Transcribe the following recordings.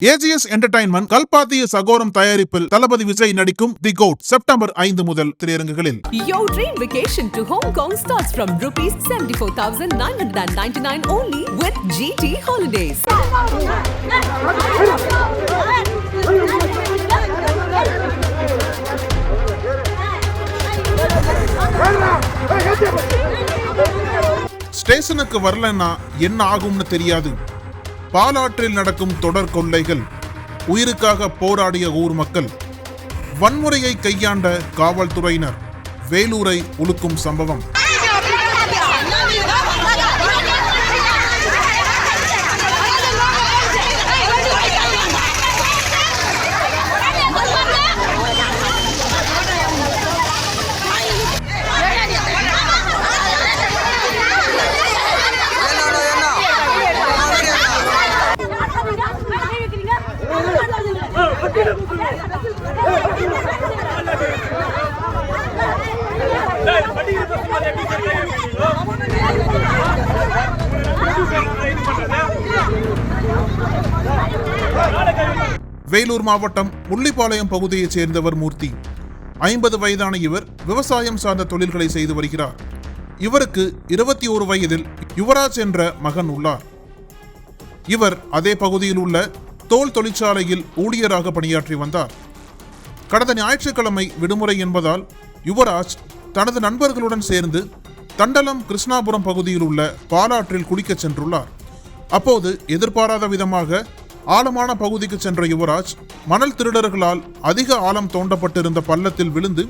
AGS entertainment கல்பாத்திய சகோரம் தயாரிப்பில் தளபதி விஜய் நடிக்கும் தி code September ஐந்து முதல் திரையரங்குகளில் Your dream vacation to Hong Kong starts from rupees 74,999 only with GT Holidays. ஸ்டேஷனுக்கு வரலன்னா என்ன ஆகும்னு தெரியாது பாலாற்றில் நடக்கும் தொடர் கொள்ளைகள் உயிருக்காக போராடிய ஊர் மக்கள் வன்முறையை கையாண்ட காவல்துறையினர் வேலூரை உலுக்கும் சம்பவம். வேலூர் மாவட்டம் முள்ளிப்பாளையம் பகுதியைச் சேர்ந்தவர் மூர்த்தி. ஐம்பது வயதான இவர் விவசாயம் சார்ந்த தொழில்களை செய்து வருகிறார். இவருக்கு இருபத்தி ஒரு வயதில் யுவராஜ் என்ற மகன் உள்ளார். இவர் அதே பகுதியில் உள்ள தோல் தொழிற்சாலையில் ஊழியராக பணியாற்றி வந்தார். கடந்த ஞாயிற்றுக்கிழமை விடுமுறை என்பதால் யுவராஜ் தனது நண்பர்களுடன் சேர்ந்து தண்டலம் கிருஷ்ணாபுரம் பகுதியில் உள்ள பாலாற்றில் குளிக்கச் சென்றுள்ளார். அப்போது எதிர்பாராத விதமாக ஆழமான பகுதிக்கு சென்ற யுவராஜ் மணல் திருடர்களால் அதிக ஆழம் தோண்டப்பட்டிருந்த பள்ளத்தில் விழுந்து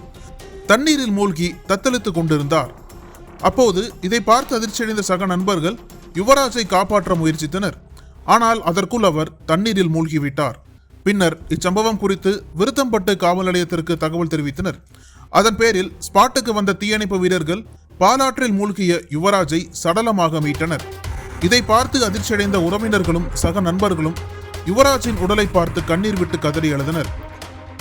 தண்ணீரில் மூழ்கி தத்தளித்துக் கொண்டிருந்தார். அப்போது இதை பார்த்து அதிர்ச்சியடைந்த சக நண்பர்கள் யுவராஜை காப்பாற்ற முயற்சித்தனர். ஆனால் அதற்குள் அவர் தண்ணீரில் மூழ்கிவிட்டார். பின்னர் இச்சம்பவம் குறித்து விருத்தம்பட்டு காவல் நிலையத்திற்கு தகவல் தெரிவித்தனர். அதன் பேரில் ஸ்பாட்டுக்கு வந்த தீயணைப்பு வீரர்கள் பாலாற்றில் மூழ்கிய யுவராஜை சடலமாக மீட்டனர். இதை பார்த்து அதிர்ச்சியடைந்த உறவினர்களும் சக நண்பர்களும் யுவராஜின் உடலை பார்த்து கண்ணீர் விட்டு கதறி எழுதினர்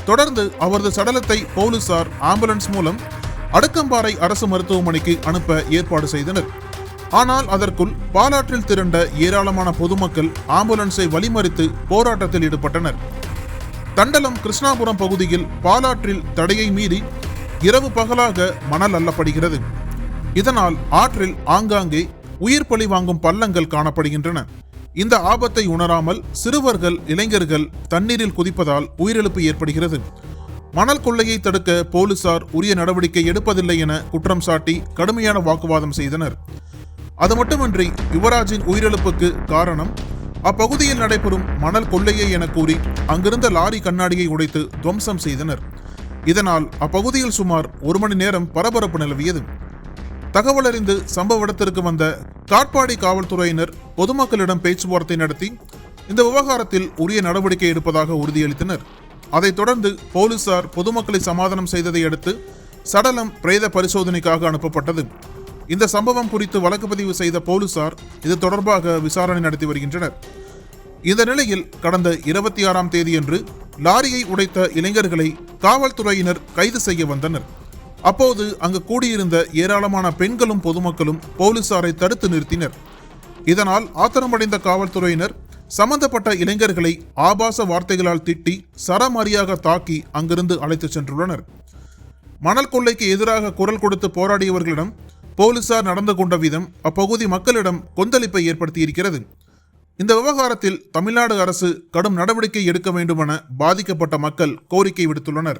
தொடர்ந்து அவரது சடலத்தை போலீசார் ஆம்புலன்ஸ் மூலம் அடுக்கம்பாறை அரசு மருத்துவமனைக்கு அனுப்ப ஏற்பாடு செய்தனர். ஆனால் அதற்குள் பாலாற்றில் திரண்ட ஏராளமான பொதுமக்கள் ஆம்புலன்ஸை வழிமறித்து போராட்டத்தில் ஈடுபட்டனர். தண்டலம் கிருஷ்ணாபுரம் பகுதியில் பாலாற்றில் தடையை மீறி இரவு பகலாக மணல் அள்ளப்படுகிறது இதனால் ஆற்றில் ஆங்காங்கே உயிர் பலி வாங்கும் பள்ளங்கள் காணப்படுகின்றன. இந்த ஆபத்தை உணராமல் சிறுவர்கள் இளைஞர்கள் தண்ணீரில் குதிப்பதால் உயிரிழப்பு ஏற்படுகிறது. மணல் கொள்ளையை தடுக்க போலீசார் உரிய நடவடிக்கை எடுப்பதில்லை என குற்றம் சாட்டி கடுமையான வாக்குவாதம் செய்தனர். அது மட்டுமின்றி யுவராஜின் உயிரிழப்புக்கு காரணம் அப்பகுதியில் நடைபெறும் மணல் கொள்ளையே என கூறி அங்கிருந்த லாரி கண்ணாடியை உடைத்து துவம்சம் செய்தனர். இதனால் அப்பகுதியில் சுமார் ஒரு மணி நேரம் பரபரப்பு நிலவியது. தகவல் அறிந்து சம்பவ இடத்திற்கு வந்த காட்பாடி காவல்துறையினர் பொதுமக்களிடம் பேச்சுவார்த்தை நடத்தி இந்த விவகாரத்தில் உரிய நடவடிக்கை எடுப்பதாக உறுதியளித்தனர். அதைத் தொடர்ந்து போலீசார் பொதுமக்களை சமாதானம் செய்ததை அடுத்து சடலம் பிரேத பரிசோதனைக்காக அனுப்பப்பட்டது. இந்த சம்பவம் குறித்து வழக்கு பதிவு செய்த போலீசார் இது தொடர்பாக விசாரணை நடத்தி வருகின்றனர். இந்த நிலையில் கடந்த இருபத்தி ஆறாம் தேதியன்று லாரியை உடைத்த இளைஞர்களை காவல்துறையினர் கைது செய்ய வந்தனர். அப்போது அங்கு கூடியிருந்த ஏராளமான பெண்களும் பொதுமக்களும் போலீசாரை தடுத்து நிறுத்தினர். இதனால் ஆத்திரமடைந்த காவல்துறையினர் சம்பந்தப்பட்ட இளைஞர்களை ஆபாச வார்த்தைகளால் திட்டி சரமாரியாக தாக்கி அங்கிருந்து அழைத்துச் சென்றுள்ளனர். மணல் கொள்ளைக்கு எதிராக குரல் கொடுத்து போராடியவர்களிடம் போலீசார் நடந்து கொண்ட விதம் அப்பகுதி மக்களிடம் கொந்தளிப்பை ஏற்படுத்தியிருக்கிறது. இந்த விவகாரத்தில் தமிழ்நாடு அரசு கடும் நடவடிக்கை எடுக்க வேண்டுமென பாதிக்கப்பட்ட மக்கள் கோரிக்கை விடுத்துள்ளனர்.